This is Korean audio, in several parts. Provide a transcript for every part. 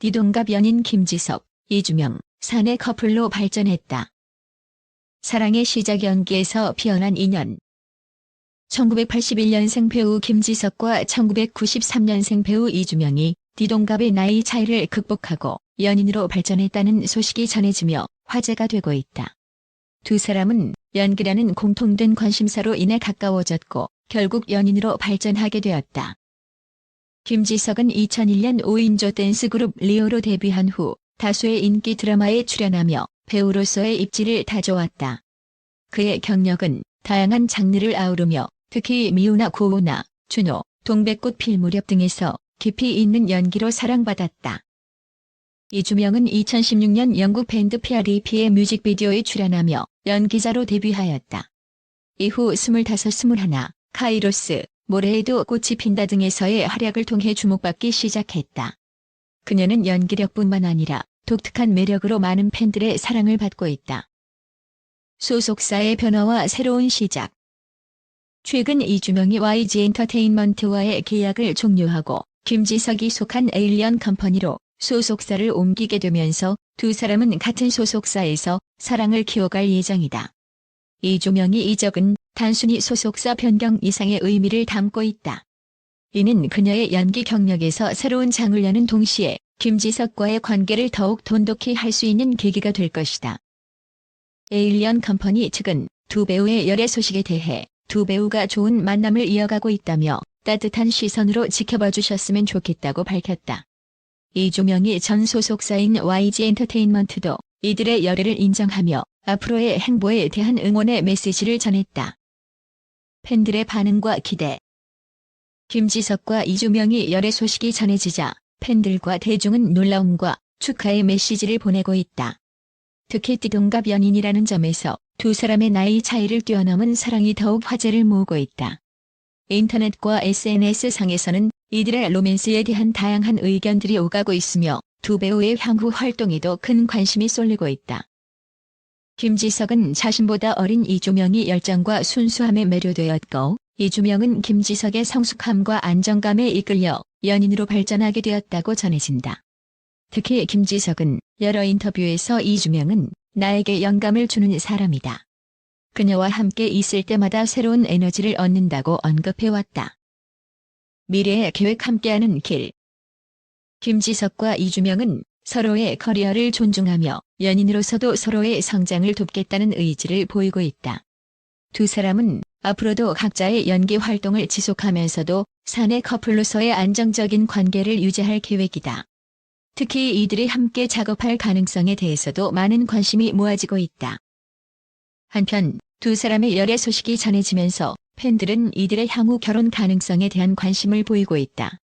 띠동갑 연인 김지석, 이주명, 사내 커플로 발전했다. 사랑의 시작 연기에서 피어난 인연 1981년생 배우 김지석과 1993년생 배우 이주명이 띠동갑의 나이 차이를 극복하고 연인으로 발전했다는 소식이 전해지며 화제가 되고 있다. 두 사람은 연기라는 공통된 관심사로 인해 가까워졌고 결국 연인으로 발전하게 되었다. 김지석은 2001년 5인조 댄스 그룹 리오로 데뷔한 후 다수의 인기 드라마에 출연하며 배우로서의 입지를 다져왔다. 그의 경력은 다양한 장르를 아우르며 특히 미우나 고우나, 준호, 동백꽃 필 무렵 등에서 깊이 있는 연기로 사랑받았다. 이주명은 2016년 영국 밴드 피아리피의 뮤직비디오에 출연하며 연기자로 데뷔하였다. 이후 25, 21, 카이로스, 모래에도 꽃이 핀다 등에서의 활약을 통해 주목받기 시작했다. 그녀는 연기력뿐만 아니라 독특한 매력으로 많은 팬들의 사랑을 받고 있다. 소속사의 변화와 새로운 시작 최근 이주명이 YG 엔터테인먼트와의 계약을 종료하고 김지석이 속한 에일리언 컴퍼니로 소속사를 옮기게 되면서 두 사람은 같은 소속사에서 사랑을 키워갈 예정이다. 이주명이 이적은 단순히 소속사 변경 이상의 의미를 담고 있다. 이는 그녀의 연기 경력에서 새로운 장을 여는 동시에 김지석과의 관계를 더욱 돈독히 할 수 있는 계기가 될 것이다. 에일리언 컴퍼니 측은 두 배우의 열애 소식에 대해 두 배우가 좋은 만남을 이어가고 있다며 따뜻한 시선으로 지켜봐 주셨으면 좋겠다고 밝혔다. 이주명이 전 소속사인 YG 엔터테인먼트도 이들의 열애를 인정하며 앞으로의 행보에 대한 응원의 메시지를 전했다. 팬들의 반응과 기대 김지석과 이주명이 열애 소식이 전해지자 팬들과 대중은 놀라움과 축하의 메시지를 보내고 있다. 특히 띠동갑 연인이라는 점에서 두 사람의 나이 차이를 뛰어넘은 사랑이 더욱 화제를 모으고 있다. 인터넷과 SNS 상에서는 이들의 로맨스에 대한 다양한 의견들이 오가고 있으며 두 배우의 향후 활동에도 큰 관심이 쏠리고 있다. 김지석은 자신보다 어린 이주명이 열정과 순수함에 매료되었고 이주명은 김지석의 성숙함과 안정감에 이끌려 연인으로 발전하게 되었다고 전해진다. 특히 김지석은 여러 인터뷰에서 이주명은 나에게 영감을 주는 사람이다. 그녀와 함께 있을 때마다 새로운 에너지를 얻는다고 언급해왔다. 미래의 계획 함께하는 길 김지석과 이주명은 서로의 커리어를 존중하며 연인으로서도 서로의 성장을 돕겠다는 의지를 보이고 있다. 두 사람은 앞으로도 각자의 연기 활동을 지속하면서도 사내 커플로서의 안정적인 관계를 유지할 계획이다. 특히 이들이 함께 작업할 가능성에 대해서도 많은 관심이 모아지고 있다. 한편 두 사람의 열애 소식이 전해지면서 팬들은 이들의 향후 결혼 가능성에 대한 관심을 보이고 있다.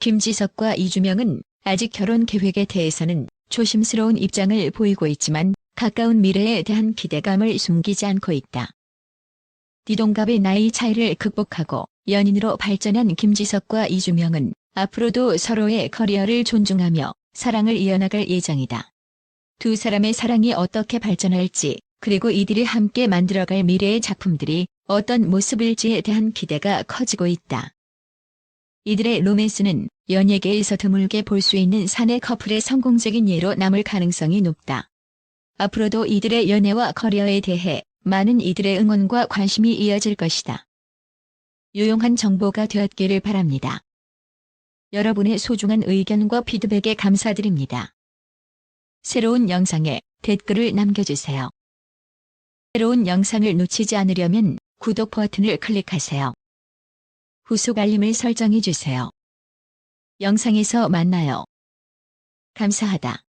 김지석과 이주명은 아직 결혼 계획에 대해서는 조심스러운 입장을 보이고 있지만 가까운 미래에 대한 기대감을 숨기지 않고 있다. 띠동갑의 나이 차이를 극복하고 연인으로 발전한 김지석과 이주명은 앞으로도 서로의 커리어를 존중하며 사랑을 이어나갈 예정이다. 두 사람의 사랑이 어떻게 발전할지 그리고 이들이 함께 만들어갈 미래의 작품들이 어떤 모습일지에 대한 기대가 커지고 있다. 이들의 로맨스는 연예계에서 드물게 볼 수 있는 사내 커플의 성공적인 예로 남을 가능성이 높다. 앞으로도 이들의 연애와 커리어에 대해 많은 이들의 응원과 관심이 이어질 것이다. 유용한 정보가 되었기를 바랍니다. 여러분의 소중한 의견과 피드백에 감사드립니다. 새로운 영상에 댓글을 남겨주세요. 새로운 영상을 놓치지 않으려면 구독 버튼을 클릭하세요. 후속 알림을 설정해 주세요. 영상에서 만나요. 감사하다.